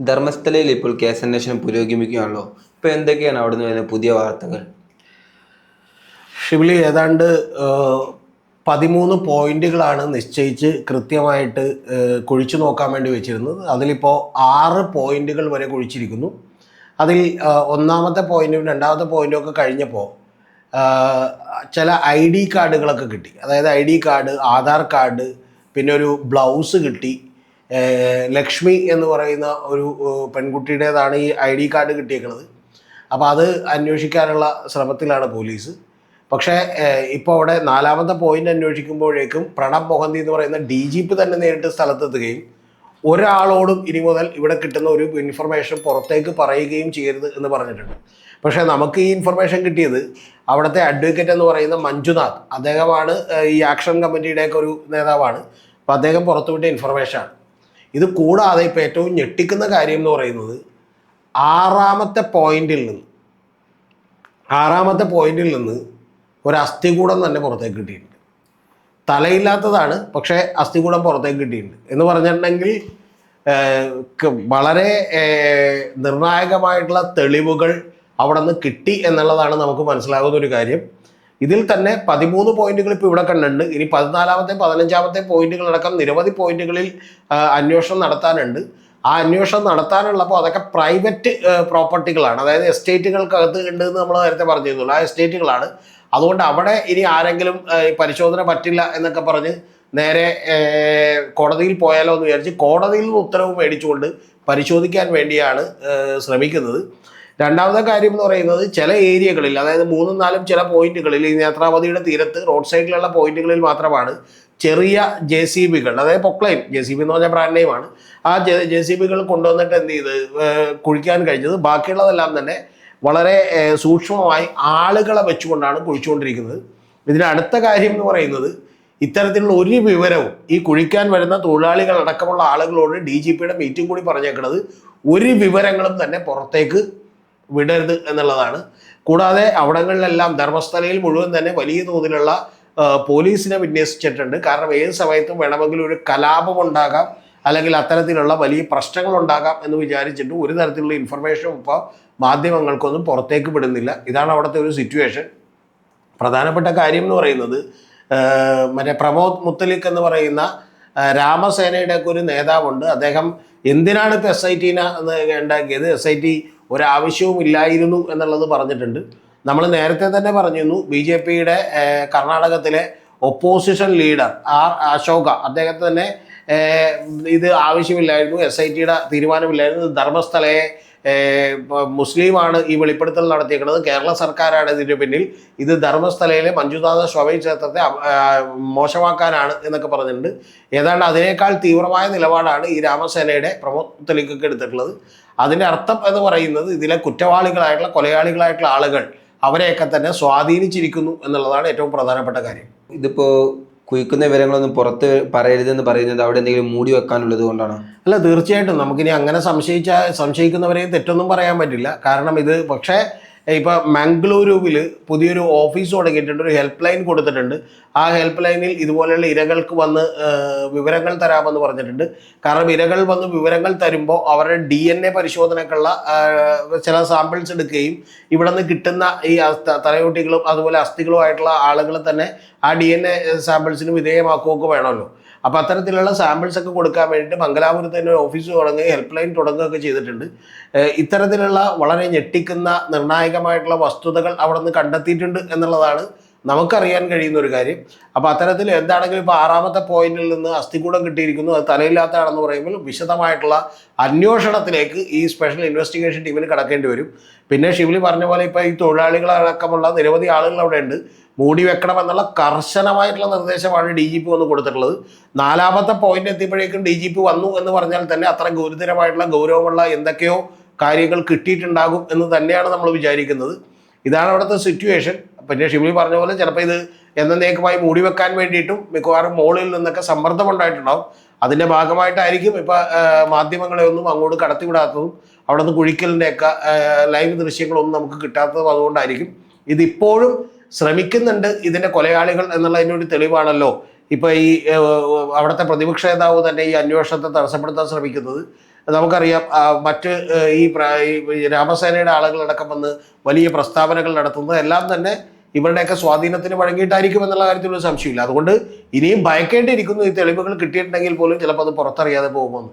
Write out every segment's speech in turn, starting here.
ധർമ്മസ്ഥലയിൽ ഇപ്പോൾ കേസന്വേഷണം പുരോഗമിക്കുകയാണല്ലോ. ഇപ്പോൾ എന്തൊക്കെയാണ് അവിടെ നിന്ന് വരുന്ന പുതിയ വാർത്തകൾ? ഷിബിലി ഏതാണ്ട് പതിമൂന്ന് പോയിന്റുകളാണ് നിശ്ചയിച്ച് കൃത്യമായിട്ട് കുഴിച്ചു നോക്കാൻ വേണ്ടി വെച്ചിരുന്നത്. അതിലിപ്പോൾ ആറ് പോയിന്റുകൾ വരെ കുഴിച്ചിരിക്കുന്നു. അതിൽ ഒന്നാമത്തെ പോയിന്റും രണ്ടാമത്തെ പോയിന്റും ഒക്കെ കഴിഞ്ഞപ്പോൾ ചില ഐ ഡി കാർഡുകളൊക്കെ കിട്ടി. അതായത് I D card Aadhaar card പിന്നെ ഒരു ബ്ലൗസ് കിട്ടി. ലക്ഷ്മി എന്ന് പറയുന്ന ഒരു പെൺകുട്ടിയുടേതാണ് ഈ ഐ ഡി കാർഡ് കിട്ടിയേക്കുന്നത് അപ്പോൾ അത് അന്വേഷിക്കാനുള്ള ശ്രമത്തിലാണ് പോലീസ്. പക്ഷേ ഇപ്പോൾ അവിടെ നാലാമത്തെ പോയിന്റ് അന്വേഷിക്കുമ്പോഴേക്കും പ്രണബ് മൊഹന്തി എന്ന് പറയുന്ന ഡി ജി പി തന്നെ നേരിട്ട് സ്ഥലത്തെത്തുകയും ഒരാളോടും ഇനി മുതൽ ഇവിടെ കിട്ടുന്ന ഒരു ഇൻഫർമേഷൻ പുറത്തേക്ക് പറയുകയും ചെയ്യരുത് എന്ന് പറഞ്ഞിട്ടുണ്ട്. പക്ഷേ നമുക്ക് ഈ ഇൻഫർമേഷൻ കിട്ടിയത് അവിടുത്തെ അഡ്വക്കേറ്റ് എന്ന് പറയുന്ന മഞ്ജുനാഥ്. അദ്ദേഹമാണ് ഈ ആക്ഷൻ കമ്മിറ്റിയുടെയൊക്കെ ഒരു നേതാവാണ്. അപ്പോൾ അദ്ദേഹം പുറത്തുവിട്ട ഇൻഫർമേഷനാണ്. ഇത് കൂടാതെ ഇപ്പോൾ ഏറ്റവും ഞെട്ടിക്കുന്ന കാര്യം എന്ന് പറയുന്നത് ആറാമത്തെ പോയിന്റിൽ നിന്ന് ആറാമത്തെ പോയിന്റിൽ നിന്ന് ഒരു അസ്ഥികൂടം തന്നെ പുറത്തേക്ക് കിട്ടിയിട്ടുണ്ട്. തലയില്ലാത്തതാണ് പക്ഷേ അസ്ഥികൂടം പുറത്തേക്ക് കിട്ടിയിട്ടുണ്ട്. എന്ന് പറഞ്ഞിട്ടുണ്ടെങ്കിൽ വളരെ നിർണായകമായിട്ടുള്ള തെളിവുകൾ അവിടെ നിന്ന് കിട്ടി എന്നുള്ളതാണ് നമുക്ക് മനസ്സിലാകുന്ന ഒരു കാര്യം. ഇതിൽ തന്നെ പതിമൂന്ന് പോയിന്റുകൾ ഇപ്പോൾ ഇവിടെ കണ്ടിട്ടുണ്ട്. ഇനി പതിനാലാമത്തെ പതിനഞ്ചാമത്തെ പോയിന്റുകൾ അടക്കം നിരവധി പോയിന്റുകളിൽ അന്വേഷണം നടത്താനുണ്ട്. ആ അന്വേഷണം നടത്താനുള്ളപ്പോൾ അതൊക്കെ പ്രൈവറ്റ് പ്രോപ്പർട്ടികളാണ്. അതായത് എസ്റ്റേറ്റുകൾക്കകത്ത് ഉണ്ട് എന്ന് നമ്മൾ നേരത്തെ പറഞ്ഞിരുന്നുള്ളൂ ആ എസ്റ്റേറ്റുകളാണ്. അതുകൊണ്ട് അവിടെ ഇനി ആരെങ്കിലും പരിശോധന പറ്റില്ല എന്നൊക്കെ പറഞ്ഞ് നേരെ കോടതിയിൽ പോയാലോ എന്ന് വിചാരിച്ച് കോടതിയിൽ നിന്ന് ഉത്തരവ് മേടിച്ചുകൊണ്ട് പരിശോധിക്കാൻ വേണ്ടിയാണ് ശ്രമിക്കുന്നത്. രണ്ടാമത്തെ കാര്യം എന്ന് പറയുന്നത് ചില ഏരിയകളിൽ അതായത് മൂന്നും നാലും ചില പോയിന്റുകളിൽ ഈ നേത്രാവതിയുടെ തീരത്ത് റോഡ് സൈഡിലുള്ള പോയിന്റുകളിൽ മാത്രമാണ് ചെറിയ ജെ സി ബികൾ അതായത് പൊക്ലൈൻ ജെ സി ബി എന്ന് പറഞ്ഞ ബ്രാൻഡ് നെയിമാണ് ആ ജെ സി ബികൾ കൊണ്ടുവന്നിട്ട് എന്ത് ചെയ്ത് കുഴിക്കാൻ കഴിഞ്ഞത്. ബാക്കിയുള്ളതെല്ലാം തന്നെ വളരെ സൂക്ഷ്മമായി ആളുകളെ വെച്ചുകൊണ്ടാണ് കുഴിച്ചുകൊണ്ടിരിക്കുന്നത്. ഇതിന് അടുത്ത കാര്യം എന്ന് പറയുന്നത് ഇത്തരത്തിലുള്ള ഒരു വിവരവും ഈ കുഴിക്കാൻ വരുന്ന തൊഴിലാളികൾ അടക്കമുള്ള ആളുകളോട് ഡി ജി പിയുടെ മീറ്റിംഗ് കൂടി പറഞ്ഞേക്കുന്നത് ഒരു വിവരങ്ങളും തന്നെ പുറത്തേക്ക് വിടരുത് എന്നുള്ളതാണ്. കൂടാതെ അവിടങ്ങളിലെല്ലാം ധർമ്മസ്ഥലയിൽ മുഴുവൻ തന്നെ വലിയ തോതിലുള്ള പോലീസിനെ വിന്യസിച്ചിട്ടുണ്ട്. കാരണം ഏത് സമയത്തും വേണമെങ്കിലും ഒരു കലാപം ഉണ്ടാകാം അല്ലെങ്കിൽ അത്തരത്തിലുള്ള വലിയ പ്രശ്നങ്ങൾ ഉണ്ടാകാം എന്ന് വിചാരിച്ചിട്ട് ഒരു തരത്തിലുള്ള ഇൻഫർമേഷനും ഇപ്പോൾ മാധ്യമങ്ങൾക്കൊന്നും പുറത്തേക്ക് വിടുന്നില്ല. ഇതാണ് അവിടുത്തെ ഒരു സിറ്റുവേഷൻ പ്രധാനപ്പെട്ട കാര്യം എന്ന് പറയുന്നത് മറ്റേ പ്രമോദ് മുത്തലിഖ് എന്ന് പറയുന്ന രാമസേനയുടെ ഒക്കെ ഒരു നേതാവുണ്ട്. അദ്ദേഹം എന്തിനാണ് ഇപ്പോൾ എസ് ഐ ടീനെ ഉണ്ടാക്കിയത്? എസ് ഐ ടി ഒരാവശ്യവും ഇല്ലായിരുന്നു എന്നുള്ളത് പറഞ്ഞിട്ടുണ്ട്. നമ്മൾ നേരത്തെ തന്നെ പറഞ്ഞിരുന്നു ബി ജെ പിയുടെ കർണാടകത്തിലെ ഒപ്പോസിഷൻ ലീഡർ ആർ അശോക അദ്ദേഹത്തെ തന്നെ ഇത് ആവശ്യമില്ലായിരുന്നു എസ് ഐ ടിയുടെ തീരുമാനമില്ലായിരുന്നു ധർമ്മസ്ഥലയെ മുസ്ലിമാണ് ഈ വെളിപ്പെടുത്തൽ നടത്തിയേക്കുന്നത് കേരള സർക്കാരാണ് ഇതിന് പിന്നിൽ. ഇത് ധർമ്മസ്ഥലയിലെ മഞ്ജുനാഥ സ്വാമി ക്ഷേത്രത്തെ മോശമാക്കാനാണ് എന്നൊക്കെ പറഞ്ഞിട്ടുണ്ട്. ഏതാണ്ട് അതിനേക്കാൾ തീവ്രമായ നിലപാടാണ് ഈ രാമസേനയുടെ പ്രമോത്തലിക്കൊക്കെ എടുത്തിട്ടുള്ളത്. അതിന്റെ അർത്ഥം എന്ന് പറയുന്നത് ഇതിലെ കുറ്റവാളികളായിട്ടുള്ള കൊലയാളികളായിട്ടുള്ള ആളുകൾ അവരെയൊക്കെ തന്നെ സ്വാധീനിച്ചിരിക്കുന്നു എന്നുള്ളതാണ് ഏറ്റവും പ്രധാനപ്പെട്ട കാര്യം. ഇതിപ്പോൾ കുയിക്കുന്ന വിവരങ്ങളൊന്നും പുറത്ത് പറയരുതെന്ന് പറയുന്നത് അവിടെ എന്തെങ്കിലും മൂടി വെക്കാനുള്ളത് കൊണ്ടാണ്? അല്ല തീർച്ചയായിട്ടും. നമുക്കിനി അങ്ങനെ സംശയിച്ച സംശയിക്കുന്നവരെയും തെറ്റൊന്നും പറയാൻ പറ്റില്ല. കാരണം ഇത് പക്ഷേ ഇപ്പോൾ മംഗളൂരുവിൽ പുതിയൊരു ഓഫീസ് തുടങ്ങിയിട്ടുണ്ട് ഒരു ഹെൽപ്പ് ലൈൻ കൊടുത്തിട്ടുണ്ട്. ആ ഹെൽപ്പ് ലൈനിൽ ഇതുപോലെയുള്ള ഇരകൾക്ക് വന്ന് വിവരങ്ങൾ തരാമെന്ന് പറഞ്ഞിട്ടുണ്ട്. കാരണം ഇരകൾ വന്ന് വിവരങ്ങൾ തരുമ്പോൾ അവരുടെ ഡി എൻ എ പരിശോധനക്കുള്ള ചില സാമ്പിൾസ് എടുക്കുകയും ഇവിടെ നിന്ന് കിട്ടുന്ന ഈ തലയോട്ടികളും അതുപോലെ അസ്ഥികളുമായിട്ടുള്ള ആളുകളെ തന്നെ ആ ഡി എൻ എ സാമ്പിൾസിന് വിധേയമാക്കുകയൊക്കെ വേണമല്ലോ. അപ്പോൾ അത്തരത്തിലുള്ള സാമ്പിൾസ് ഒക്കെ കൊടുക്കാൻ വേണ്ടിയിട്ട് മംഗലാപുരത്ത് തന്നെ ഓഫീസ് തുടങ്ങുകയും ഹെൽപ്പ് ലൈൻ തുടങ്ങുകയൊക്കെ ചെയ്തിട്ടുണ്ട്. ഇത്തരത്തിലുള്ള വളരെ ഞെട്ടിക്കുന്ന നിർണായകമായിട്ടുള്ള വസ്തുതകൾ അവിടെ നിന്ന് കണ്ടെത്തിയിട്ടുണ്ട് എന്നുള്ളതാണ് നമുക്കറിയാൻ കഴിയുന്ന ഒരു കാര്യം. അപ്പോൾ അത്തരത്തിൽ എന്താണെങ്കിലും ഇപ്പോൾ ആറാമത്തെ പോയിന്റിൽ നിന്ന് അസ്ഥികൂടം കിട്ടിയിരിക്കുന്നു അത് തലയില്ലാത്തതാണെന്ന് പറയുമ്പോൾ വിശദമായിട്ടുള്ള അന്വേഷണത്തിലേക്ക് ഈ സ്പെഷ്യൽ ഇൻവെസ്റ്റിഗേഷൻ ടീമിന് കടക്കേണ്ടി വരും. പിന്നെ ഷിവലി പറഞ്ഞ പോലെ ഇപ്പോൾ ഈ തൊഴിലാളികളടക്കമുള്ള നിരവധി ആളുകൾ അവിടെ ഉണ്ട് മൂടി വെക്കണം എന്നുള്ള കർശനമായിട്ടുള്ള നിർദ്ദേശമാണ് ഡി ജി പി വന്ന് കൊടുത്തിട്ടുള്ളത്. നാലാമത്തെ പോയിന്റ് എത്തിയപ്പോഴേക്കും ഡി ജി പി വന്നു എന്ന് പറഞ്ഞാൽ തന്നെ അത്ര ഗുരുതരമായിട്ടുള്ള ഗൗരവമുള്ള എന്തൊക്കെയോ കാര്യങ്ങൾ കിട്ടിയിട്ടുണ്ടാകും എന്ന് തന്നെയാണ് നമ്മൾ വിചാരിക്കുന്നത്. ഇതാണ് അവിടുത്തെ സിറ്റുവേഷൻ പിന്നെ ഷിബിലി പറഞ്ഞ പോലെ ചിലപ്പോൾ ഇത് എന്നേക്കുമായി മൂടി വെക്കാൻ വേണ്ടിയിട്ടും മിക്കവാറും മോളിൽ നിന്നൊക്കെ സമ്മർദ്ദം ഉണ്ടായിട്ടുണ്ടാവും. അതിന്റെ ഭാഗമായിട്ടായിരിക്കും ഇപ്പം മാധ്യമങ്ങളെ ഒന്നും അങ്ങോട്ട് കടത്തിവിടാത്തതും അവിടുന്ന് കുഴിക്കലിന്റെയൊക്കെ ലൈവ് ദൃശ്യങ്ങളൊന്നും നമുക്ക് കിട്ടാത്തതും അതുകൊണ്ടായിരിക്കും. ഇതിപ്പോഴും ശ്രമിക്കുന്നുണ്ട് ഇതിന്റെ കൊലയാളികൾ എന്നുള്ളതിന്റെ ഒരു തെളിവാണല്ലോ. ഇപ്പൊ ഈ അവിടുത്തെ പ്രതിപക്ഷ നേതാവ് തന്നെ ഈ അന്വേഷണത്തെ തടസ്സപ്പെടുത്താൻ ശ്രമിക്കുന്നത്. നമുക്കറിയാം മറ്റ് ഈ രാമസേനയുടെ ആളുകളടക്കം വന്ന് വലിയ പ്രസ്താവനകൾ നടത്തുന്നത് എല്ലാം തന്നെ ഇവരുടെയൊക്കെ സ്വാധീനത്തിന് വഴങ്ങിയിട്ടായിരിക്കും എന്നുള്ള കാര്യത്തിൽ ഒരു സംശയമില്ല. അതുകൊണ്ട് ഇനിയും ഭയക്കേണ്ടിയിരിക്കുന്നു ഈ തെളിവുകൾ കിട്ടിയിട്ടുണ്ടെങ്കിൽ പോലും ചിലപ്പോൾ അത് പുറത്തറിയാതെ പോകുമെന്ന്.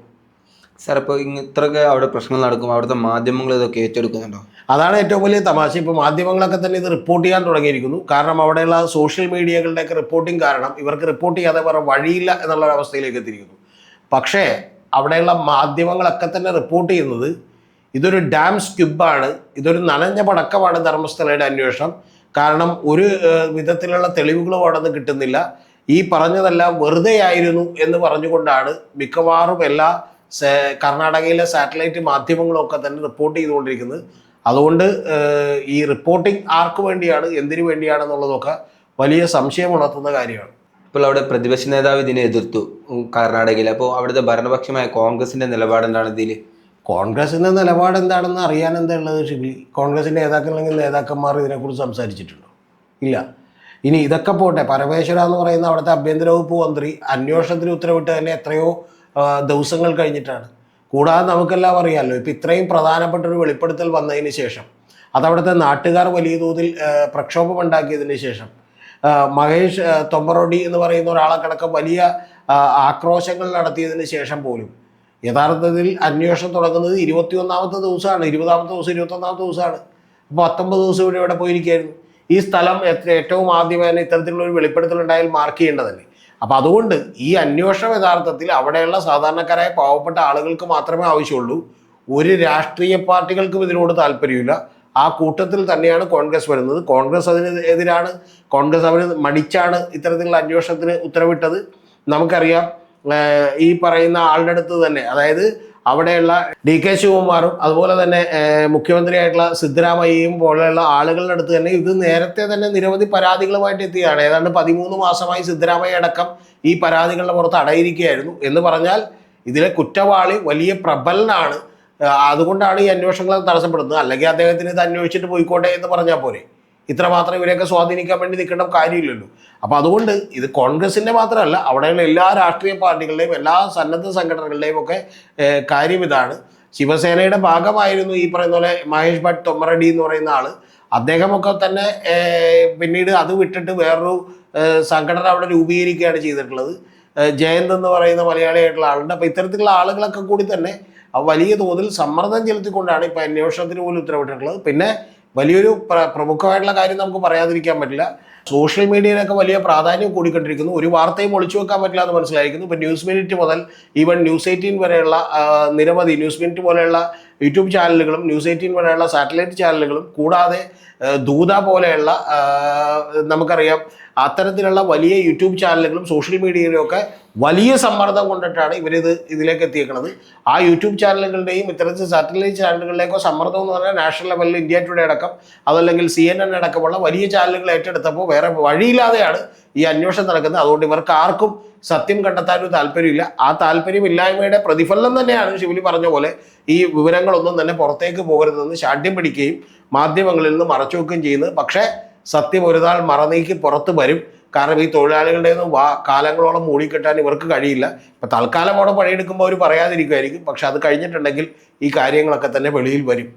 സാർ ഇപ്പോൾ ഇത്രയൊക്കെ അവിടെ പ്രശ്നങ്ങൾ നടക്കുമ്പോൾ അവിടുത്തെ മാധ്യമങ്ങൾ ഇതൊക്കെ ഏറ്റെടുക്കുന്നുണ്ടോ? അതാണ് ഏറ്റവും വലിയ തമാശ. ഇപ്പോൾ മാധ്യമങ്ങളൊക്കെ തന്നെ ഇത് റിപ്പോർട്ട് ചെയ്യാൻ തുടങ്ങിയിരിക്കുന്നു. കാരണം അവിടെയുള്ള സോഷ്യൽ മീഡിയകളുടെയൊക്കെ റിപ്പോർട്ടിംഗ് കാരണം ഇവർക്ക് റിപ്പോർട്ട് ചെയ്യാതെ വേറെ വഴിയില്ല എന്നുള്ള അവസ്ഥയിലേക്ക് എത്തിയിരിക്കുന്നു. പക്ഷേ അവിടെയുള്ള മാധ്യമങ്ങളൊക്കെ തന്നെ റിപ്പോർട്ട് ചെയ്യുന്നത് ഇതൊരു ഡാം സ്ക്യൂബാണ് ഇതൊരു നനഞ്ഞ പടക്കമാണ് ധർമ്മസ്ഥലയുടെ അന്വേഷണം. കാരണം ഒരു വിധത്തിലുള്ള തെളിവുകളും അവിടെ നിന്ന് കിട്ടുന്നില്ല. ഈ പറഞ്ഞതെല്ലാം വെറുതെ ആയിരുന്നു എന്ന് പറഞ്ഞുകൊണ്ടാണ് മിക്കവാറും എല്ലാ കർണാടകയിലെ സാറ്റലൈറ്റ് മാധ്യമങ്ങളൊക്കെ തന്നെ റിപ്പോർട്ട് ചെയ്തുകൊണ്ടിരിക്കുന്നത്. അതുകൊണ്ട് ഈ റിപ്പോർട്ടിംഗ് ആർക്ക് വേണ്ടിയാണ് എന്തിനു വേണ്ടിയാണെന്നുള്ളതൊക്കെ വലിയ സംശയം ഉണർത്തുന്ന കാര്യമാണ്. ഇപ്പോൾ അവിടെ പ്രതിപക്ഷ നേതാവ് ഇതിനെ എതിർത്തു കർണാടകയിൽ. അപ്പോൾ അവിടുത്തെ ഭരണപക്ഷമായ കോൺഗ്രസിന്റെ നിലപാട് എന്താണ് ഇതിൽ കോൺഗ്രസിന്റെ നിലപാട് എന്താണെന്ന് അറിയാൻ എന്താ ഉള്ളത് ഷിബി കോൺഗ്രസിന്റെ നേതാക്കൾ അല്ലെങ്കിൽ നേതാക്കന്മാർ ഇതിനെക്കുറിച്ച് സംസാരിച്ചിട്ടുണ്ടോ? ഇല്ല. ഇനി ഇതൊക്കെ പോട്ടെ പരമേശ്വര എന്ന് പറയുന്ന അവിടുത്തെ ആഭ്യന്തര വകുപ്പ് മന്ത്രി അന്വേഷണത്തിന് ഉത്തരവിട്ട് തന്നെ എത്രയോ ദിവസങ്ങൾ കഴിഞ്ഞിട്ടാണ്. കൂടാതെ നമുക്കെല്ലാം അറിയാമല്ലോ ഇപ്പം ഇത്രയും പ്രധാനപ്പെട്ട ഒരു വെളിപ്പെടുത്തൽ വന്നതിന് ശേഷം അതവിടുത്തെ നാട്ടുകാർ വലിയ തോതിൽ പ്രക്ഷോഭമുണ്ടാക്കിയതിന് ശേഷം മഹേഷ് തൊമ്പറൊടി എന്ന് പറയുന്ന ഒരാളെ കണക്കം വലിയ ആക്രോശങ്ങൾ നടത്തിയതിന് ശേഷം പോലും യഥാർത്ഥത്തിൽ അന്വേഷണം തുടങ്ങുന്നത് ഇരുപത്തിയൊന്നാമത്തെ ദിവസമാണ് ഇരുപതാമത്തെ ദിവസം ഇരുപത്തൊന്നാമത്തെ ദിവസമാണ്. അപ്പോൾ പത്തൊമ്പത് ദിവസം ഇവിടെ ഇവിടെ പോയിരിക്കുകയായിരുന്നു. ഈ സ്ഥലം എത്ര- ഏറ്റവും ആദ്യമായി ഇത്തരത്തിലുള്ള ഒരു വെളിപ്പെടുത്തൽ ഉണ്ടായാൽ മാർക്ക് ചെയ്യേണ്ടതല്ലേ? അപ്പോൾ അതുകൊണ്ട് ഈ അന്വേഷണം യഥാർത്ഥത്തിൽ അവിടെയുള്ള സാധാരണക്കാരായ പാവപ്പെട്ട ആളുകൾക്ക് മാത്രമേ ആവശ്യമുള്ളൂ. ഒരു രാഷ്ട്രീയ പാർട്ടികൾക്കും ഇതിനോട് താല്പര്യമില്ല. ആ കൂട്ടത്തിൽ തന്നെയാണ് കോൺഗ്രസ് വരുന്നത്. കോൺഗ്രസ് അതിന് എതിരാണ് കോൺഗ്രസ് അവർ മടിച്ചാണ് ഇത്തരത്തിലുള്ള അന്വേഷണത്തിന് ഉത്തരവിട്ടത്. നമുക്കറിയാം ഈ പറയുന്ന ആളുടെ അടുത്ത് തന്നെ. അതായത് അവിടെയുള്ള ഡി കെ ശിവകുമാറും അതുപോലെ തന്നെ മുഖ്യമന്ത്രിയായിട്ടുള്ള സിദ്ധരാമയ്യയും പോലെയുള്ള ആളുകളുടെ അടുത്ത് തന്നെ ഇത് നേരത്തെ തന്നെ നിരവധി പരാതികളുമായിട്ട് എത്തിയാണ്. ഏതാണ്ട് പതിമൂന്ന് മാസമായി സിദ്ധരാമയ്യ അടക്കം ഈ പരാതികളുടെ പുറത്ത് അടയിരിക്കുകയായിരുന്നു. എന്ന് പറഞ്ഞാൽ ഇതിലെ കുറ്റവാളി വലിയ പ്രബലനാണ്. അതുകൊണ്ടാണ് ഈ അന്വേഷണങ്ങൾ തടസ്സപ്പെടുന്നത്. അല്ലെങ്കിൽ അദ്ദേഹത്തിന് ഇത് അന്വേഷിച്ചിട്ട് പോയിക്കോട്ടെ എന്ന് പറഞ്ഞാൽ പോരെ. ഇത്രമാത്രം ഇവരെയൊക്കെ സ്വാധീനിക്കാൻ വേണ്ടി നിൽക്കേണ്ട കാര്യമില്ലല്ലോ. അപ്പോൾ അതുകൊണ്ട് ഇത് കോൺഗ്രസിന്റെ മാത്രമല്ല അവിടെയുള്ള എല്ലാ രാഷ്ട്രീയ പാർട്ടികളുടെയും എല്ലാ സന്നദ്ധ സംഘടനകളുടെയും ഒക്കെ കാര്യം ഇതാണ്. ശിവസേനയുടെ ഭാഗമായിരുന്നു ഈ പറയുന്ന പോലെ മഹേഷ് ഭട്ട് തൊമ്മറടി എന്ന് പറയുന്ന ആൾ. അദ്ദേഹമൊക്കെ തന്നെ പിന്നീട് അത് വിട്ടിട്ട് വേറൊരു സംഘടന അവിടെ രൂപീകരിക്കുകയാണ് ചെയ്തിട്ടുള്ളത്. ജയന്ത് എന്ന് പറയുന്ന മലയാളിയായിട്ടുള്ള ആളുണ്ട്. അപ്പോൾ ഇത്തരത്തിലുള്ള ആളുകളൊക്കെ കൂടി തന്നെ വലിയ തോതിൽ സമ്മർദ്ദം ചെലുത്തിക്കൊണ്ടാണ് ഇപ്പോൾ അന്വേഷണത്തിന് പോലും ഉത്തരവിട്ടിട്ടുള്ളത്. പിന്നെ വലിയൊരു പ്ര- പ്രമുഖമായിട്ടുള്ള കാര്യം നമുക്ക് പറയാതിരിക്കാൻ പറ്റില്ല. സോഷ്യൽ മീഡിയയിലൊക്കെ വലിയ പ്രാധാന്യം കൂടിക്കൊണ്ടിരിക്കുന്നു. ഒരു വാർത്തയും ഒളിച്ചു വെക്കാൻ പറ്റില്ല എന്ന് മനസ്സിലായിരിക്കുന്നു. ഇപ്പം ന്യൂസ് മിനിറ്റ് മുതൽ ഈവൻ ന്യൂസ് എയ്റ്റീൻ വരെയുള്ള നിരവധി ന്യൂസ് മിനിറ്റ് പോലെയുള്ള യൂട്യൂബ് ചാനലുകളും ന്യൂസ് എയ്റ്റീൻ പോലെയുള്ള സാറ്റലൈറ്റ് ചാനലുകളും കൂടാതെ ദൂത പോലെയുള്ള നമുക്കറിയാം അത്തരത്തിലുള്ള വലിയ യൂട്യൂബ് ചാനലുകളും സോഷ്യൽ മീഡിയയിലും ഒക്കെ വലിയ സമ്മർദ്ദം കൊണ്ടിട്ടാണ് ഇവരിത് ഇതിലേക്ക് എത്തിയേക്കുന്നത് ആ യൂട്യൂബ് ചാനലുകളുടെയും ഇത്തരത്തിൽ സാറ്റലൈറ്റ് ചാനലുകളിലേക്കോ സമ്മർദ്ദം എന്ന് പറഞ്ഞാൽ നാഷണൽ ലെവലിൽ ഇന്ത്യ ടുഡേ അടക്കം അതല്ലെങ്കിൽ സി എൻ എൻ അടക്കമുള്ള വലിയ ചാനലുകൾ ഏറ്റെടുത്തപ്പോൾ വേറെ വഴിയില്ലാതെയാണ് ഈ അന്വേഷണം നടക്കുന്നത്. അതുകൊണ്ട് ഇവർക്ക് ആർക്കും സത്യം കണ്ടെത്താനൊരു താല്പര്യമില്ല. ആ താല്പര്യമില്ലായ്മയുടെ പ്രതിഫലനം തന്നെയാണ് ശിവലി പറഞ്ഞ പോലെ ഈ വിവരങ്ങളൊന്നും തന്നെ പുറത്തേക്ക് പോകരുതെന്ന് ശാഠ്യം പിടിക്കുകയും മാധ്യമങ്ങളിൽ നിന്ന് മറച്ചു വെക്കുകയും ചെയ്യുന്നത്. പക്ഷേ സത്യം ഒരു നാൾ മറനീക്കി പുറത്ത് വരും. കാരണം ഈ തൊഴിലാളികളുടെ ഒന്നും വാ കാലങ്ങളോളം മൂടിക്കെട്ടാൻ ഇവർക്ക് കഴിയില്ല. ഇപ്പം തൽക്കാലം അവിടെ പണിയെടുക്കുമ്പോൾ അവർ പറയാതിരിക്കുമായിരിക്കും പക്ഷെ അത് കഴിഞ്ഞിട്ടുണ്ടെങ്കിൽ ഈ കാര്യങ്ങളൊക്കെ തന്നെ വെളിയിൽ വരും.